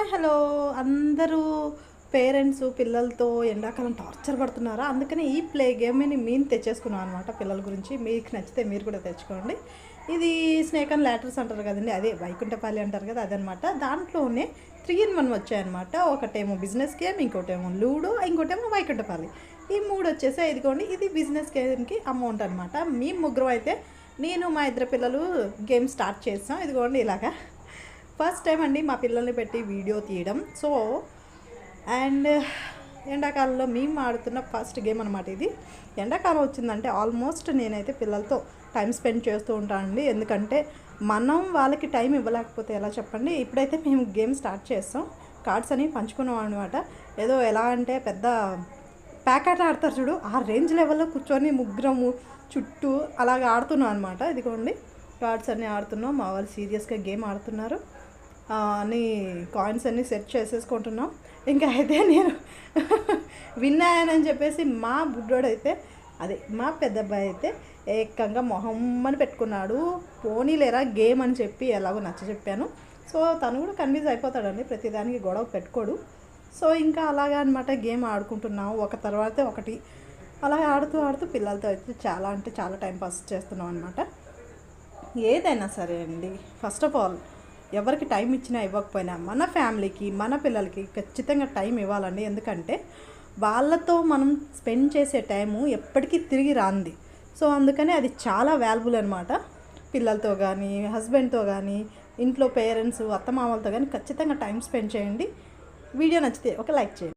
Hi hello. అందరూ parents పిల్లలతో ఎండాకాలం టార్చర్ పడుతున్నారా? అందుకని ఈ ప్లే గేమ్ని మేము తెచ్చేసుకున్నాం అనమాట పిల్లల గురించి. మీకు నచ్చితే మీరు కూడా తెచ్చుకోండి. ఇది స్నేక్ అండ్ లాటర్స్ అంటారు కదండి అదే వైకుంఠపాలి అంటారు కదా అదనమాట దాంట్లోనే త్రీ ఇన్ వన్ వచ్చాయన్నమాట. ఒకటేమో బిజినెస్ గేమ్ ఇంకోటేమో లూడో ఇంకోటేమో వైకుంఠపాలి ఈ మూడు వచ్చేసి ఇదిగోండి. ఇది బిజినెస్ గేమ్కి అమౌంట్ అనమాట మీ ముగ్గురు అయితే నేను మా ఇద్దరు పిల్లలు గేమ్ స్టార్ట్ చేస్తాం. ఇదిగోండి ఇలాగా. ఫస్ట్ టైం అండి మా పిల్లల్ని పెట్టి వీడియో తీయడం. సో అండ్ ఎండాకాలంలో మేము ఆడుతున్న ఫస్ట్ గేమ్ అనమాట ఇది. ఎండాకాలం వచ్చిందంటే ఆల్మోస్ట్ నేనైతే పిల్లలతో టైం స్పెండ్ చేస్తూ ఉంటానండి ఎందుకంటే మనం వాళ్ళకి టైం ఇవ్వలేకపోతే ఎలా చెప్పండి? ఇప్పుడైతే మేము గేమ్ స్టార్ట్ చేస్తాం. కార్డ్స్ అని పంచుకున్నాం అనమాట ఏదో ఎలా అంటే పెద్ద ప్యాకెట్ ఆడతారు చూడు ఆ రేంజ్ లెవెల్లో కూర్చొని ముగ్గురము చుట్టూ అలాగ ఆడుతున్నాం అనమాట ఇదిగోండి కార్డ్స్ అన్నీ ఆడుతున్నాం. మా వాళ్ళు సీరియస్గా గేమ్ ఆడుతున్నారు. నీ కాయిన్స్ అన్నీ సెట్ చేసేసుకుంటున్నాం. ఇంకా అయితే నేను విన్ చెప్పేసి మా బుడ్డోడు అయితే అదే మా పెద్ద అబ్బాయి అయితే ఏకంగా మొహమ్మని పెట్టుకున్నాడు. పోనీలేరా గేమ్ అని చెప్పి ఎలాగో నచ్చ చెప్పాను. సో తను కూడా కన్విన్స్ అయిపోతాడండి ప్రతిదానికి గొడవ పెట్టుకోడు. సో ఇంకా అలాగా అనమాట గేమ్ ఆడుకుంటున్నాం. ఒక తర్వాత ఒకటి. అలాగే ఆడుతూ ఆడుతూ పిల్లలతో అయితే చాలా అంటే చాలా టైం పాస్ చేస్తున్నాం అనమాట ఏదైనా సరే అండి ఫస్ట్ ఆఫ్ ఆల్ ఎవరికి టైం ఇచ్చినా ఇవ్వకపోయినా మన ఫ్యామిలీకి మన పిల్లలకి ఖచ్చితంగా టైం ఇవ్వాలండి. ఎందుకంటే వాళ్ళతో మనం స్పెండ్ చేసే టైము ఎప్పటికీ తిరిగి రాంది. సో అందుకని అది చాలా వాల్యుబుల్ అనమాట పిల్లలతో కానీ హస్బెండ్తో కానీ ఇంట్లో పేరెంట్స్ అత్తమామలతో కానీ ఖచ్చితంగా టైం స్పెండ్ చేయండి. వీడియో నచ్చితే ఒక లైక్ చేయండి.